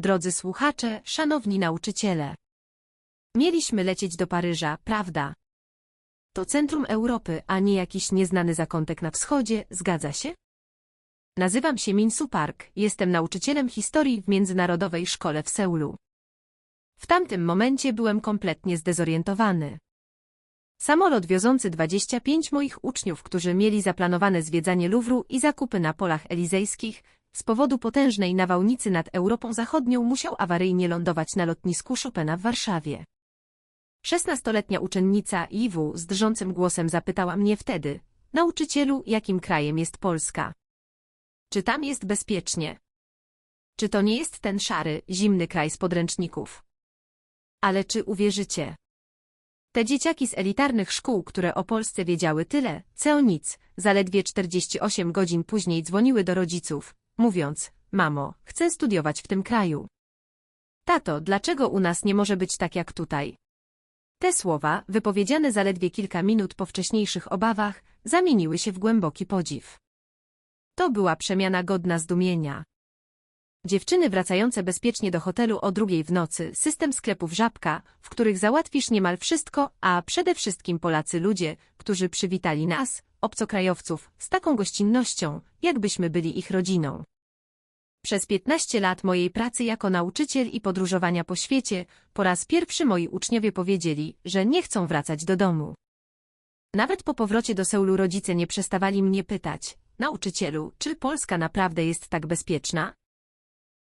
Drodzy słuchacze, szanowni nauczyciele. Mieliśmy lecieć do Paryża, prawda? To centrum Europy, a nie jakiś nieznany zakątek na wschodzie, zgadza się? Nazywam się Minsu Park, jestem nauczycielem historii w Międzynarodowej Szkole w Seulu. W tamtym momencie byłem kompletnie zdezorientowany. Samolot wiozący 25 moich uczniów, którzy mieli zaplanowane zwiedzanie Luwru i zakupy na polach elizejskich, z powodu potężnej nawałnicy nad Europą Zachodnią musiał awaryjnie lądować na lotnisku Chopina w Warszawie. Szesnastoletnia uczennica Iwu z drżącym głosem zapytała mnie wtedy, nauczycielu, jakim krajem jest Polska? Czy tam jest bezpiecznie? Czy to nie jest ten szary, zimny kraj z podręczników? Ale czy uwierzycie? Te dzieciaki z elitarnych szkół, które o Polsce wiedziały tyle, co nic, zaledwie 48 godzin później dzwoniły do rodziców, mówiąc, mamo, chcę studiować w tym kraju. Tato, dlaczego u nas nie może być tak jak tutaj? Te słowa, wypowiedziane zaledwie kilka minut po wcześniejszych obawach, zamieniły się w głęboki podziw. To była przemiana godna zdumienia. Dziewczyny wracające bezpiecznie do hotelu o drugiej w nocy, system sklepów Żabka, w których załatwisz niemal wszystko, a przede wszystkim Polacy ludzie, którzy przywitali nas, obcokrajowców, z taką gościnnością, jakbyśmy byli ich rodziną. Przez 15 lat mojej pracy jako nauczyciel i podróżowania po świecie, po raz pierwszy moi uczniowie powiedzieli, że nie chcą wracać do domu. Nawet po powrocie do Seulu rodzice nie przestawali mnie pytać, nauczycielu, czy Polska naprawdę jest tak bezpieczna?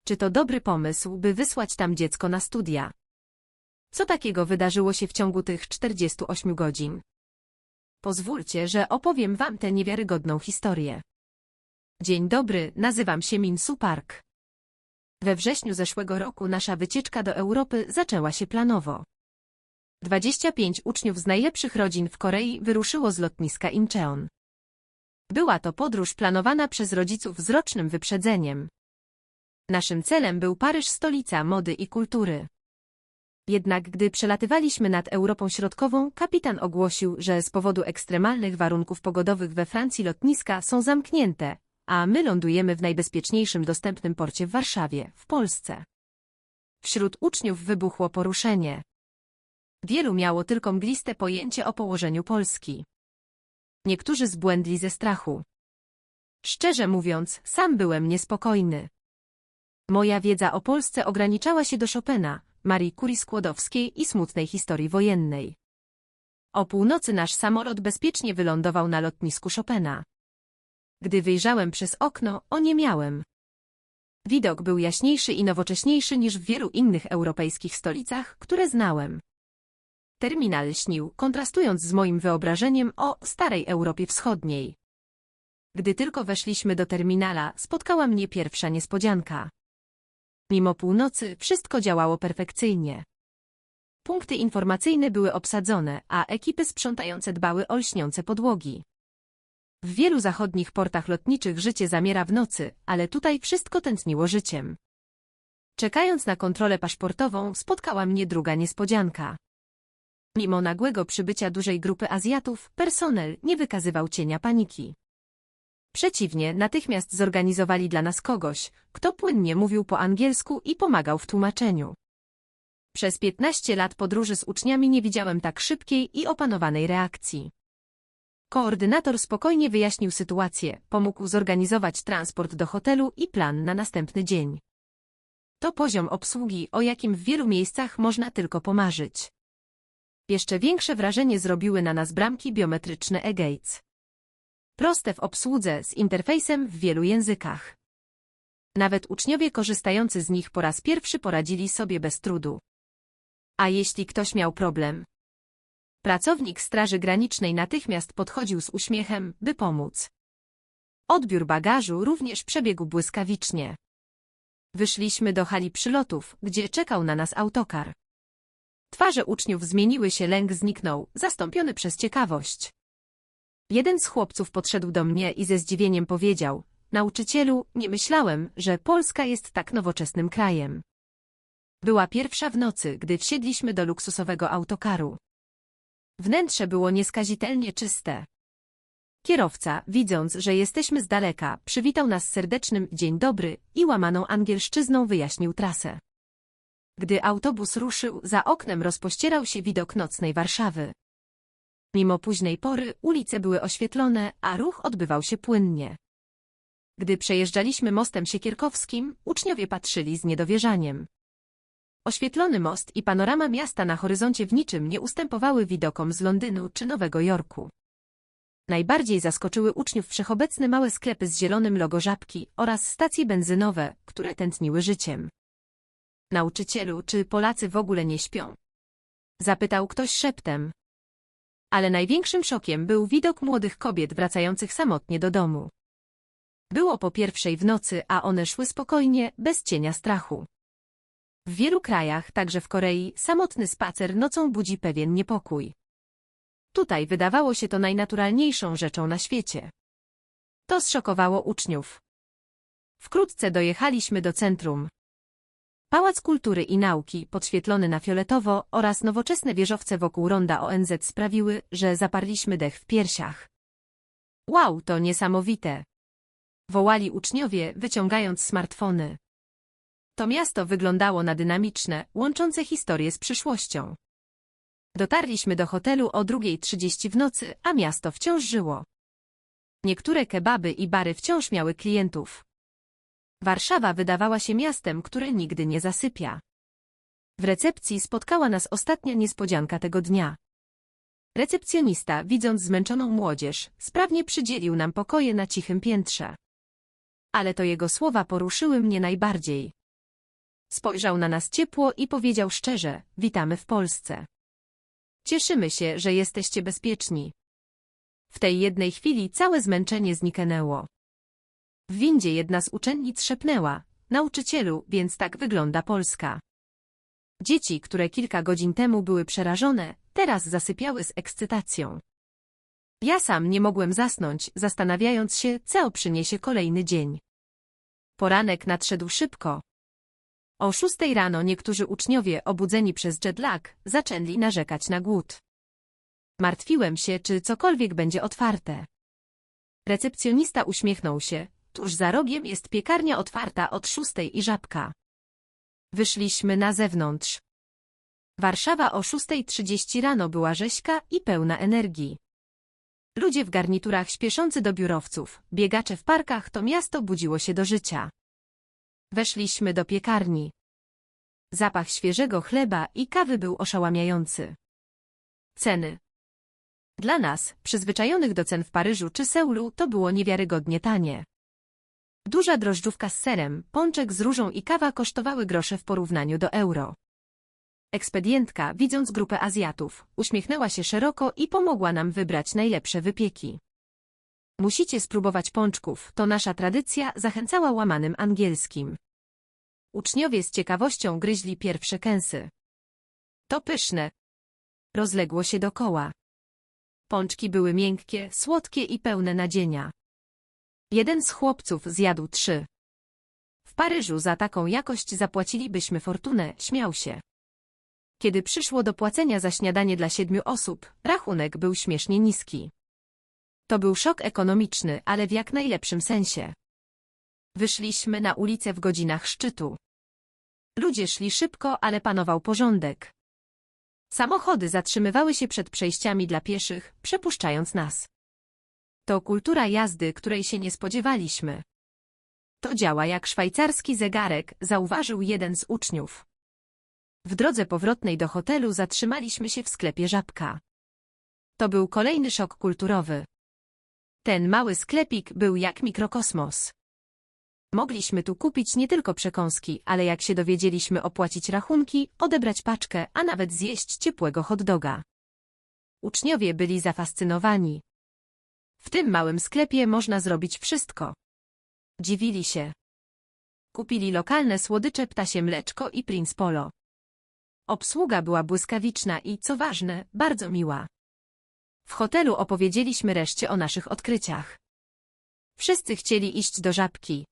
Czy to dobry pomysł, by wysłać tam dziecko na studia? Co takiego wydarzyło się w ciągu tych 48 godzin? Pozwólcie, że opowiem wam tę niewiarygodną historię. Dzień dobry, nazywam się Minsu Park. We wrześniu zeszłego roku nasza wycieczka do Europy zaczęła się planowo. 25 uczniów z najlepszych rodzin w Korei wyruszyło z lotniska Incheon. Była to podróż planowana przez rodziców z rocznym wyprzedzeniem. Naszym celem był Paryż, stolica mody i kultury. Jednak gdy przelatywaliśmy nad Europą Środkową, kapitan ogłosił, że z powodu ekstremalnych warunków pogodowych we Francji lotniska są zamknięte, a my lądujemy w najbezpieczniejszym dostępnym porcie w Warszawie, w Polsce. Wśród uczniów wybuchło poruszenie. Wielu miało tylko mgliste pojęcie o położeniu Polski. Niektórzy zbłędli ze strachu. Szczerze mówiąc, sam byłem niespokojny. Moja wiedza o Polsce ograniczała się do Chopina, Marii Curie Skłodowskiej i smutnej historii wojennej. O północy nasz samolot bezpiecznie wylądował na lotnisku Chopina. Gdy wyjrzałem przez okno, oniemiałem. Widok był jaśniejszy i nowocześniejszy niż w wielu innych europejskich stolicach, które znałem. Terminal śnił, kontrastując z moim wyobrażeniem o starej Europie Wschodniej. Gdy tylko weszliśmy do terminala, spotkała mnie pierwsza niespodzianka. Mimo północy wszystko działało perfekcyjnie. Punkty informacyjne były obsadzone, a ekipy sprzątające dbały o lśniące podłogi. W wielu zachodnich portach lotniczych życie zamiera w nocy, ale tutaj wszystko tętniło życiem. Czekając na kontrolę paszportową, spotkała mnie druga niespodzianka. Mimo nagłego przybycia dużej grupy Azjatów, personel nie wykazywał cienia paniki. Przeciwnie, natychmiast zorganizowali dla nas kogoś, kto płynnie mówił po angielsku i pomagał w tłumaczeniu. Przez 15 lat podróży z uczniami nie widziałem tak szybkiej i opanowanej reakcji. Koordynator spokojnie wyjaśnił sytuację, pomógł zorganizować transport do hotelu i plan na następny dzień. To poziom obsługi, o jakim w wielu miejscach można tylko pomarzyć. Jeszcze większe wrażenie zrobiły na nas bramki biometryczne e-gates. Proste w obsłudze z interfejsem w wielu językach. Nawet uczniowie korzystający z nich po raz pierwszy poradzili sobie bez trudu. A jeśli ktoś miał problem? Pracownik Straży Granicznej natychmiast podchodził z uśmiechem, by pomóc. Odbiór bagażu również przebiegł błyskawicznie. Wyszliśmy do hali przylotów, gdzie czekał na nas autokar. Twarze uczniów zmieniły się, lęk zniknął, zastąpiony przez ciekawość. Jeden z chłopców podszedł do mnie i ze zdziwieniem powiedział, nauczycielu, nie myślałem, że Polska jest tak nowoczesnym krajem. Była pierwsza w nocy, gdy wsiedliśmy do luksusowego autokaru. Wnętrze było nieskazitelnie czyste. Kierowca, widząc, że jesteśmy z daleka, przywitał nas serdecznym dzień dobry i łamaną angielszczyzną wyjaśnił trasę. Gdy autobus ruszył, za oknem rozpościerał się widok nocnej Warszawy. Mimo późnej pory ulice były oświetlone, a ruch odbywał się płynnie. Gdy przejeżdżaliśmy mostem siekierkowskim, uczniowie patrzyli z niedowierzaniem. Oświetlony most i panorama miasta na horyzoncie w niczym nie ustępowały widokom z Londynu czy Nowego Jorku. Najbardziej zaskoczyły uczniów wszechobecne małe sklepy z zielonym logo żabki oraz stacje benzynowe, które tętniły życiem. Nauczycielu, czy Polacy w ogóle nie śpią? Zapytał ktoś szeptem. Ale największym szokiem był widok młodych kobiet wracających samotnie do domu. Było po pierwszej w nocy, a one szły spokojnie, bez cienia strachu. W wielu krajach, także w Korei, samotny spacer nocą budzi pewien niepokój. Tutaj wydawało się to najnaturalniejszą rzeczą na świecie. To zszokowało uczniów. Wkrótce dojechaliśmy do centrum. Pałac Kultury i Nauki, podświetlony na fioletowo, oraz nowoczesne wieżowce wokół ronda ONZ sprawiły, że zaparliśmy dech w piersiach. Wow, to niesamowite! Wołali uczniowie, wyciągając smartfony. To miasto wyglądało na dynamiczne, łączące historię z przyszłością. Dotarliśmy do hotelu o 2.30 w nocy, a miasto wciąż żyło. Niektóre kebaby i bary wciąż miały klientów. Warszawa wydawała się miastem, które nigdy nie zasypia. W recepcji spotkała nas ostatnia niespodzianka tego dnia. Recepcjonista, widząc zmęczoną młodzież, sprawnie przydzielił nam pokoje na cichym piętrze. Ale to jego słowa poruszyły mnie najbardziej. Spojrzał na nas ciepło i powiedział szczerze, witamy w Polsce. Cieszymy się, że jesteście bezpieczni. W tej jednej chwili całe zmęczenie zniknęło. W windzie jedna z uczennic szepnęła, nauczycielu, więc tak wygląda Polska. Dzieci, które kilka godzin temu były przerażone, teraz zasypiały z ekscytacją. Ja sam nie mogłem zasnąć, zastanawiając się, co przyniesie kolejny dzień. Poranek nadszedł szybko. O szóstej rano niektórzy uczniowie, obudzeni przez jetlag, zaczęli narzekać na głód. Martwiłem się, czy cokolwiek będzie otwarte. Recepcjonista uśmiechnął się, tuż za rogiem jest piekarnia otwarta od szóstej i żabka. Wyszliśmy na zewnątrz. Warszawa o 6.30 rano była rześka i pełna energii. Ludzie w garniturach śpieszący do biurowców, biegacze w parkach, to miasto budziło się do życia. Weszliśmy do piekarni. Zapach świeżego chleba i kawy był oszałamiający. Ceny. Dla nas, przyzwyczajonych do cen w Paryżu czy Seulu, to było niewiarygodnie tanie. Duża drożdżówka z serem, pączek z różą i kawa kosztowały grosze w porównaniu do euro. Ekspedientka, widząc grupę Azjatów, uśmiechnęła się szeroko i pomogła nam wybrać najlepsze wypieki. Musicie spróbować pączków, to nasza tradycja, zachęcała łamanym angielskim. Uczniowie z ciekawością gryźli pierwsze kęsy. To pyszne. Rozległo się dokoła. Pączki były miękkie, słodkie i pełne nadzienia. Jeden z chłopców zjadł trzy. W Paryżu za taką jakość zapłacilibyśmy fortunę, śmiał się. Kiedy przyszło do płacenia za śniadanie dla siedmiu osób, rachunek był śmiesznie niski. To był szok ekonomiczny, ale w jak najlepszym sensie. Wyszliśmy na ulicę w godzinach szczytu. Ludzie szli szybko, ale panował porządek. Samochody zatrzymywały się przed przejściami dla pieszych, przepuszczając nas. To kultura jazdy, której się nie spodziewaliśmy. To działa jak szwajcarski zegarek, zauważył jeden z uczniów. W drodze powrotnej do hotelu zatrzymaliśmy się w sklepie Żabka. To był kolejny szok kulturowy. Ten mały sklepik był jak mikrokosmos. Mogliśmy tu kupić nie tylko przekąski, ale jak się dowiedzieliśmy opłacić rachunki, odebrać paczkę, a nawet zjeść ciepłego hot doga. Uczniowie byli zafascynowani. W tym małym sklepie można zrobić wszystko. Dziwili się. Kupili lokalne słodycze ptasie mleczko i Prince Polo. Obsługa była błyskawiczna i, co ważne, bardzo miła. W hotelu opowiedzieliśmy reszcie o naszych odkryciach. Wszyscy chcieli iść do żabki.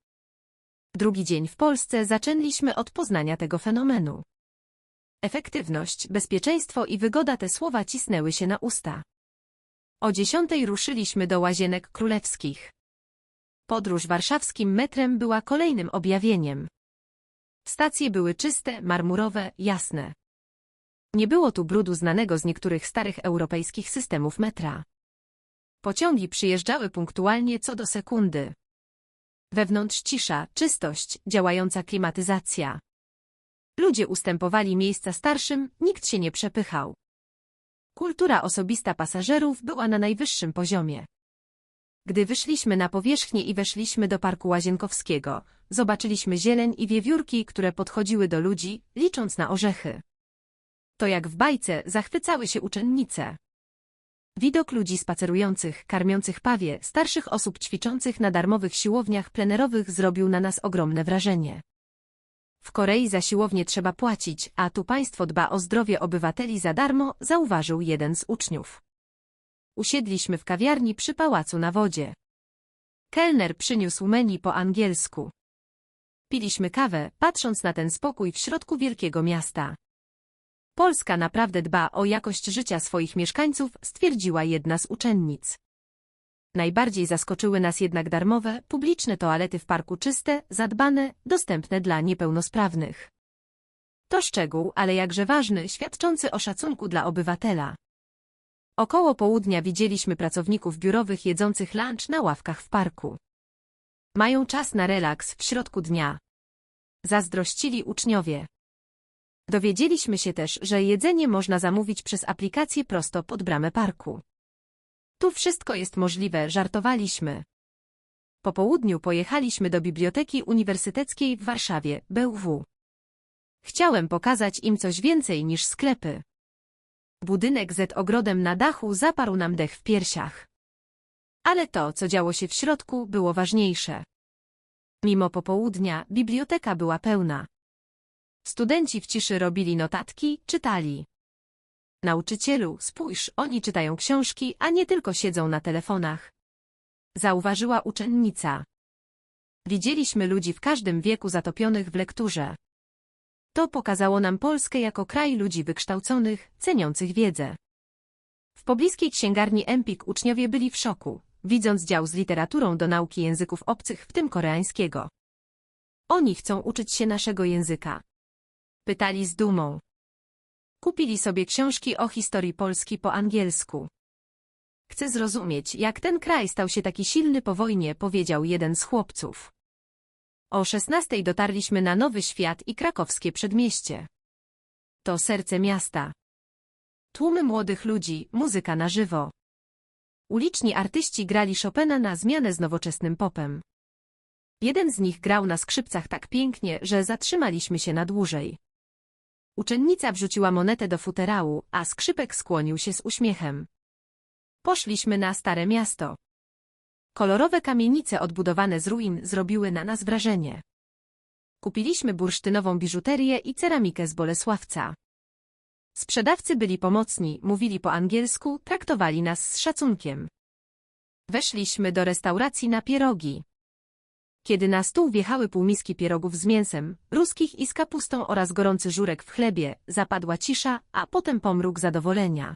Drugi dzień w Polsce zaczęliśmy od poznania tego fenomenu. Efektywność, bezpieczeństwo i wygoda te słowa cisnęły się na usta. O dziesiątej ruszyliśmy do Łazienek Królewskich. Podróż warszawskim metrem była kolejnym objawieniem. Stacje były czyste, marmurowe, jasne. Nie było tu brudu znanego z niektórych starych europejskich systemów metra. Pociągi przyjeżdżały punktualnie co do sekundy. Wewnątrz cisza, czystość, działająca klimatyzacja. Ludzie ustępowali miejsca starszym, nikt się nie przepychał. Kultura osobista pasażerów była na najwyższym poziomie. Gdy wyszliśmy na powierzchnię i weszliśmy do Parku Łazienkowskiego, zobaczyliśmy zieleń i wiewiórki, które podchodziły do ludzi, licząc na orzechy. To jak w bajce zachwycały się uczennice. Widok ludzi spacerujących, karmiących pawie, starszych osób ćwiczących na darmowych siłowniach plenerowych zrobił na nas ogromne wrażenie. W Korei za siłownię trzeba płacić, a tu państwo dba o zdrowie obywateli za darmo, zauważył jeden z uczniów. Usiedliśmy w kawiarni przy pałacu na wodzie. Kelner przyniósł menu po angielsku. Piliśmy kawę, patrząc na ten spokój w środku wielkiego miasta. Polska naprawdę dba o jakość życia swoich mieszkańców, stwierdziła jedna z uczennic. Najbardziej zaskoczyły nas jednak darmowe, publiczne toalety w parku czyste, zadbane, dostępne dla niepełnosprawnych. To szczegół, ale jakże ważny, świadczący o szacunku dla obywatela. Około południa widzieliśmy pracowników biurowych jedzących lunch na ławkach w parku. Mają czas na relaks w środku dnia. Zazdrościli uczniowie. Dowiedzieliśmy się też, że jedzenie można zamówić przez aplikację prosto pod bramę parku. Tu wszystko jest możliwe, żartowaliśmy. Po południu pojechaliśmy do Biblioteki Uniwersyteckiej w Warszawie, BUW. Chciałem pokazać im coś więcej niż sklepy. Budynek z ogrodem na dachu zaparł nam dech w piersiach. Ale to, co działo się w środku, było ważniejsze. Mimo popołudnia, biblioteka była pełna. Studenci w ciszy robili notatki, czytali. Nauczycielu, spójrz, oni czytają książki, a nie tylko siedzą na telefonach. Zauważyła uczennica. Widzieliśmy ludzi w każdym wieku zatopionych w lekturze. To pokazało nam Polskę jako kraj ludzi wykształconych, ceniących wiedzę. W pobliskiej księgarni Empik uczniowie byli w szoku, widząc dział z literaturą do nauki języków obcych, w tym koreańskiego. Oni chcą uczyć się naszego języka. Pytali z dumą. Kupili sobie książki o historii Polski po angielsku. Chcę zrozumieć, jak ten kraj stał się taki silny po wojnie, powiedział jeden z chłopców. O szesnastej dotarliśmy na Nowy Świat i krakowskie przedmieście. To serce miasta. Tłumy młodych ludzi, muzyka na żywo. Uliczni artyści grali Chopina na zmianę z nowoczesnym popem. Jeden z nich grał na skrzypcach tak pięknie, że zatrzymaliśmy się na dłużej. Uczennica wrzuciła monetę do futerału, a skrzypek skłonił się z uśmiechem. Poszliśmy na Stare Miasto. Kolorowe kamienice odbudowane z ruin zrobiły na nas wrażenie. Kupiliśmy bursztynową biżuterię i ceramikę z Bolesławca. Sprzedawcy byli pomocni, mówili po angielsku, traktowali nas z szacunkiem. Weszliśmy do restauracji na pierogi. Kiedy na stół wjechały półmiski pierogów z mięsem, ruskich i z kapustą oraz gorący żurek w chlebie, zapadła cisza, a potem pomruk zadowolenia.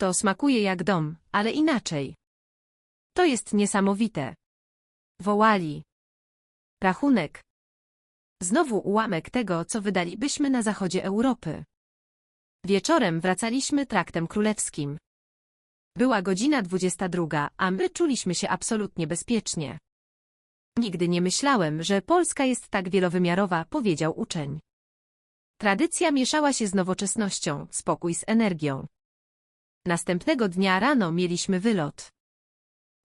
To smakuje jak dom, ale inaczej. To jest niesamowite. Wołali. Rachunek. Znowu ułamek tego, co wydalibyśmy na zachodzie Europy. Wieczorem wracaliśmy traktem królewskim. Była godzina 22, a my czuliśmy się absolutnie bezpiecznie. Nigdy nie myślałem, że Polska jest tak wielowymiarowa, powiedział uczeń. Tradycja mieszała się z nowoczesnością, spokój z energią. Następnego dnia rano mieliśmy wylot.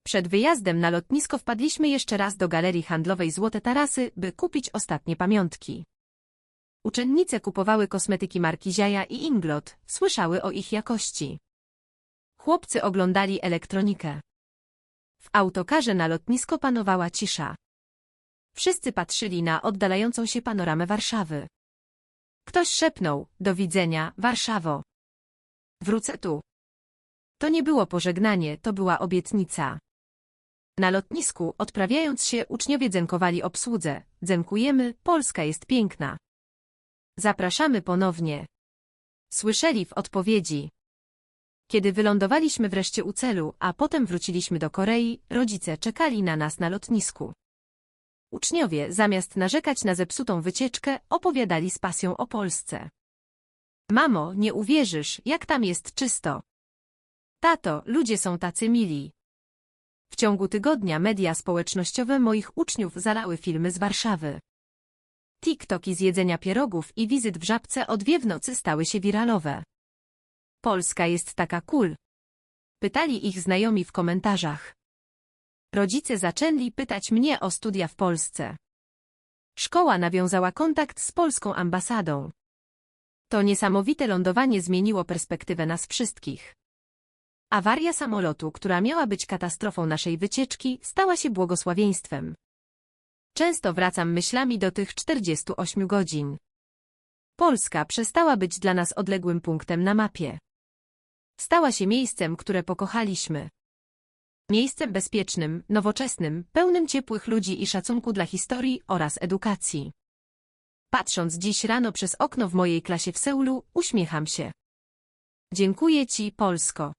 Przed wyjazdem na lotnisko wpadliśmy jeszcze raz do galerii handlowej Złote Tarasy, by kupić ostatnie pamiątki. Uczennice kupowały kosmetyki marki Ziaja i Inglot, słyszały o ich jakości. Chłopcy oglądali elektronikę. W autokarze na lotnisko panowała cisza. Wszyscy patrzyli na oddalającą się panoramę Warszawy. Ktoś szepnął, do widzenia, Warszawo. Wrócę tu. To nie było pożegnanie, to była obietnica. Na lotnisku, odprawiając się, uczniowie dzękowali obsłudze. Dzękujemy, Polska jest piękna. Zapraszamy ponownie. Słyszeli w odpowiedzi. Kiedy wylądowaliśmy wreszcie u celu, a potem wróciliśmy do Korei, rodzice czekali na nas na lotnisku. Uczniowie, zamiast narzekać na zepsutą wycieczkę, opowiadali z pasją o Polsce. Mamo, nie uwierzysz, jak tam jest czysto. Tato, ludzie są tacy mili. W ciągu tygodnia media społecznościowe moich uczniów zalały filmy z Warszawy. TikToki z jedzenia pierogów i wizyt w Żabce o dwie w nocy stały się wiralowe. Polska jest taka cool. Pytali ich znajomi w komentarzach. Rodzice zaczęli pytać mnie o studia w Polsce. Szkoła nawiązała kontakt z polską ambasadą. To niesamowite lądowanie zmieniło perspektywę nas wszystkich. Awaria samolotu, która miała być katastrofą naszej wycieczki, stała się błogosławieństwem. Często wracam myślami do tych 48 godzin. Polska przestała być dla nas odległym punktem na mapie. Stała się miejscem, które pokochaliśmy. Miejscem bezpiecznym, nowoczesnym, pełnym ciepłych ludzi i szacunku dla historii oraz edukacji. Patrząc dziś rano przez okno w mojej klasie w Seulu, uśmiecham się. Dziękuję Ci, Polsko.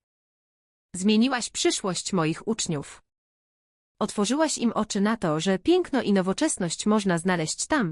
Zmieniłaś przyszłość moich uczniów. Otworzyłaś im oczy na to, że piękno i nowoczesność można znaleźć tam,